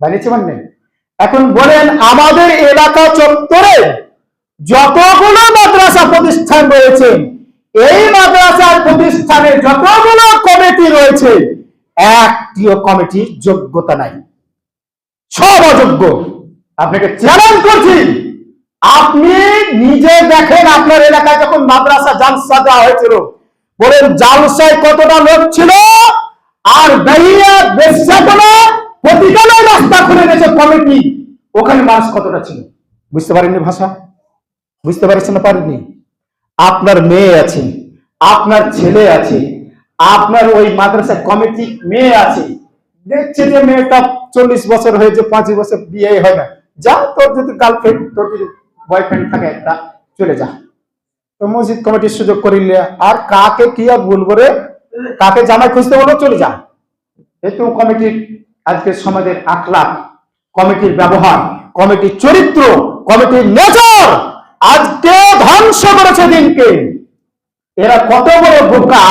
বানিয়েছে মানে? এখন বলেন, আমাদের এলাকা চত্বরে যতগুলো মাদ্রাসা প্রতিষ্ঠান রয়েছে, এই মাদ্রাসার প্রতিষ্ঠানে যতগুলো কমিটি রয়েছে, একটিও কমিটির যোগ্যতা নাই। সব অযোগ্য। আপনাকে চ্যালেঞ্জ করছি। আপনি নিজে দেখেন আপনার এলাকায় যখন মাদ্রাসা জালসা দেওয়া হয়েছিল, বলেন, জালসায় কতটা লোক ছিল? আর বেশ্যাপনা প্রতিকালের রাস্তা খুলে গেছে কমিটি। ওখানে মানুষ কতটা ছিল? বুঝতে পারেননি ভাষা। বুঝতে পারছেন না পারেননি আপনার মেয়ে আছে, আপনার ছেলে আছে, আপনার ওই মাদ্রাসা কমিটি মেয়ে আছে। দেখছে যে মেয়েটা চল্লিশ বছর হয়েছে, পাঁচ বছর বিয়ে হয় না। যা তোর যদি গার্লফ্রেন্ড তোর যদি বয়ফ্রেন্ড থাকে, একটা চলে যা। তো মসজিদ কমিটির সুযোগ করিলে আর কাকে কি আর বলব রে? কাকে জামাই খুঁজতে বলো, চলে যা। এই তো কমিটির আজকে সমাজের আখলাখ, কমিটির ব্যবহার, কমিটির চরিত্র, কমিটির নেচার আজকে ধ্বংস করেছে দিনকে। এরা কত বড় বোকা,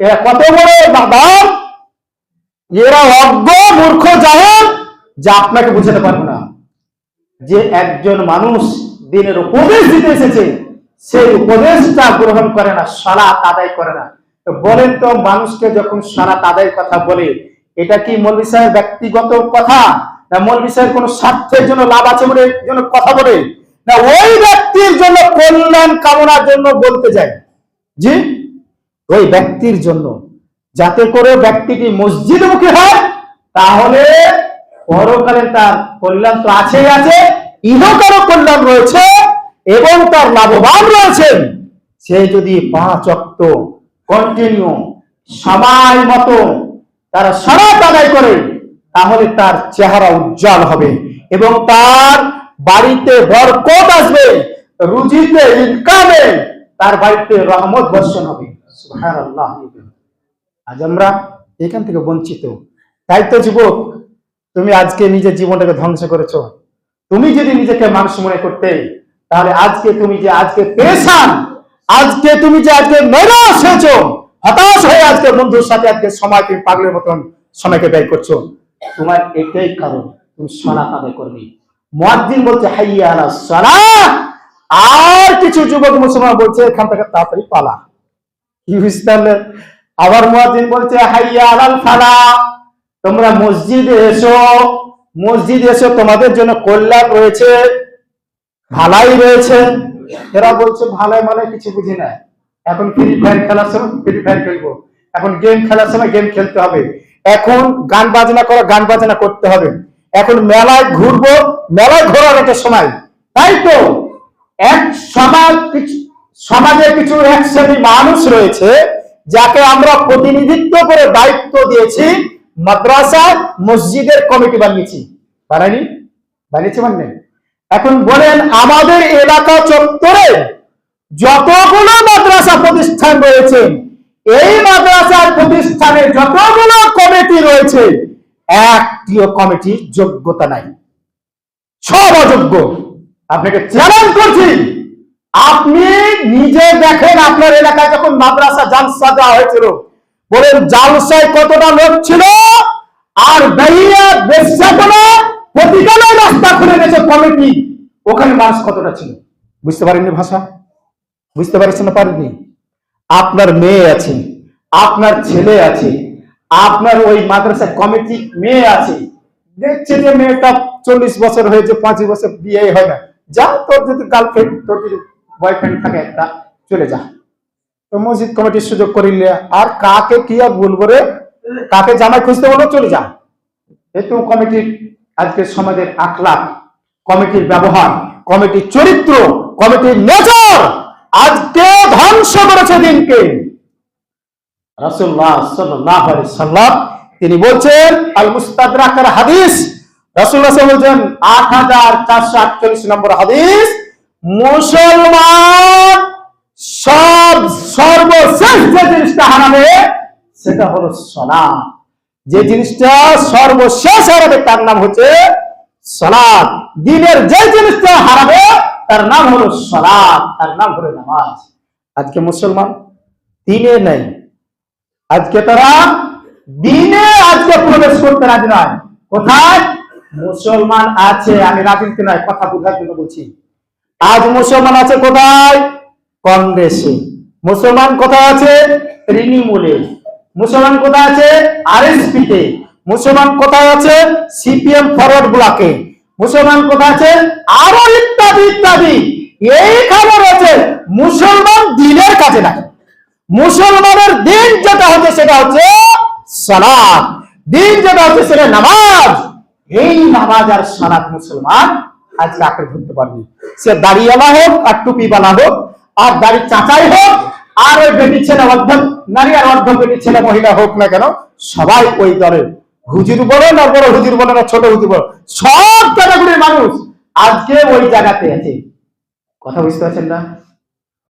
এরা কত বড় বাদাম এরা অজ্ঞ, মূর্খ, জাহেল, যা আপনাকে বুঝাতে পারব না। যে একজন মানুষ দিনের উপদেশ দিতে এসেছে, সেই উপদেশটা গ্রহণ করে না সালাত আদায় করে না। বলেন তো মানুষকে যখন সালাত আদায় কথা বলে এটা কি মৌলবী সাহেব ব্যক্তিগত কথা? না মৌলবী সাহেব কোনো স্বার্থের জন্য লাভ আছে বলে জন্য কথা বলে? না ওই ব্যক্তির জন্য কল্যাণ কামনার জন্য বলতে যায় জি? ওই ব্যক্তির জন্য। যাতে করে ব্যক্তিটি মসজিদ মসজিদমুখী হয়, তাহলে পরকালে তার কল্যাণ তো আছেই আছে ইহকারও কল্যাণ রয়েছে এবং তার লাভবান রয়েছেন। সে যদি পাঁচ অক্ত কন্টিনিউ সময় মতো তারা সারাত আদায় করে, তাহলে তার চেহারা উজ্জ্বল হবে এবং তার বাড়িতে বরকত আসবে, রুজিতে ইনকামে, তার বাড়িতে রহমত বর্ষণ হবে। আজ আমরা এখান থেকে বঞ্চিত। তাই তো যুবক, তুমি আজকে নিজের জীবনটাকে ধ্বংস করেছ। তুমি যদি নিজেকে মানুষ মনে করতে, তাহলে আজকে তুমি যে আজকে পেশান আজকে তুমি যে আজকে নৈরাশ হয়েছো হতাশ হয়ে আজকে বন্ধুর সাথে আজকে সময় তুমি পাগলের মতন সময়কে ব্যয় করছ? তোমার এটাই কারণ তুমি সলাত আদায় করবে। মুয়াজ্জিন বলছে হাইয়া আলা আর কিছু যুবক মুসলমান বলছে এখান থেকে তাড়াতাড়ি পালা। কি বুঝতে আবার মুয়াজ্জিন বলছে হাইয়া আলাল ফালা। তোমরা মসজিদে এসো। মসজিদ এসো তোমাদের জন্য কল্যাণ রয়েছে ভালাই রয়েছে। এরা বলছে ভালাই মানে কিছু বুঝি না। এখন ফ্রি ফায়ার খেলার সময় ফ্রি ফায়ার খেলব। এখন গেম খেলার সময় গেম খেলতে হবে। এখন গান বাজনা করা, গান বাজনা করতে হবে। এখন মেলায় ঘুরবো, মেলায় ঘোরার একটা সময়। তাই তো? এক সমাজ সমাজে কিছু এক শ্রেণি মানুষ রয়েছে, যাকে আমরা প্রতিনিধিত্ব করে দায়িত্ব দিয়েছি, মাদ্রাসা, মসজিদের কমিটি বানিয়েছি। বানাইনি বানিয়েছি মানে? এখন বলেন, আমাদের এলাকা চত্বরে যতগুলো মাদ্রাসা প্রতিষ্ঠান রয়েছে, এই মাদ্রাসার প্রতিষ্ঠানে যতগুলো কমিটি রয়েছে, একটিও কমিটির যোগ্যতা নাই। সব অযোগ্য। আপনাকে চ্যালেঞ্জ করছি। আপনি নিজে দেখেন আপনার এলাকায় যখন মাদ্রাসা জালসা দেওয়া হয়েছিল, বলেন জালসায় কতটা লোক ছিল, আর বেরিয়া রাস্তা খুলে গেছে কমিটি, ওখানে মানুষ কতটা ছিল? বুঝতে পারেননি ভাষা? বুঝতে পারছেন না পারেননি আপনার মেয়ে আছে, আপনার ছেলে আছে, আপনার ওই মাদ্রাসা কমিটি মেয়ে আছে। দেখছে যে মেয়েটা চল্লিশ বছর হয়েছে পাঁচ বছর বিয়ে হয় না। যা তোর যদি গার্লফ্রেন্ড তোর যদি বয়ফ্রেন্ড থাকে একটা, চলে যা। তো মসজিদ কমিটির সুযোগ করিলে আর কাকে কি আর বলব রে? কাকে জামাই খুঁজতে বলো, চলে যা। এই তো কমিটির আজকে সমাজের আখলাখ কমিটির ব্যবহার, কমিটির চরিত্র, কমিটির নেচার আজকে ধ্বংস করেছে দিনকে। রাসূলুল্লাহ সাল্লাল্লাহু আলাইহি সাল্লাম, তিনি বলছেন আল মুস্তাদরাকের হাদিস সাল্লাল্লাহু বলছেন 8448 নম্বর হাদিস, মুসলমান সব সর্বশেষ যে জিনিসটা হারাবে, সেটা হলো সালাত যে জিনিসটা সর্বশেষ হারাবে, তার নাম হচ্ছে সালাত দিনের যে জিনিসটা হারাবে তার নাম হলো সালাত, তার নাম হলো নামাজ। আজকে মুসলমান দিনে নেই। আজকে তারা দিনে আজকে প্রবেশ করতে রাজি নয়। কোথায়? মুসলমান আছে, আমি রাজনীতি নয়, কথা বোঝার জন্য বলছি। আজ মুসলমান আছে কোথায়? কংগ্রেসে। মুসলমান কোথায় আছে? তৃণমূলে। মুসলমান কোথায় আছে? আরএসপি তে মুসলমান কোথায় আছে? সিপিএম ফরওয়ার্ড ব্লকে। মুসলমান কোথায় আছে? আরও ইত্যাদি ইত্যাদি। এই খবর আছে মুসলমান দিনের কাজে লাগে। মুসলমানের দিন যেটা হচ্ছে সেটা হচ্ছে সালাত। দিন যেটা হচ্ছে সেটা নামাজ। এই নামাজ আর সালাত মুসলমান আজকে আঁকড়ে ধরতে পারবি। সে দাড়িওয়ালা হোক আর টুপিওয়ালা হোক, আর দাড়ি চাচাই হোক, আর ওই বেটি ছেলে অর্ধ নারী আর অর্ধ বেটি ছেলে মহিলা হোক না কেন, সবাই ওই দলের হুজুর বলো না বড় হুজুর বলো না ছোট হুজুর বলেন। সব ক্যাটাগরির মানুষ আজকে ওই জায়গাতে আছে। কথা বুঝতে পারছেন না?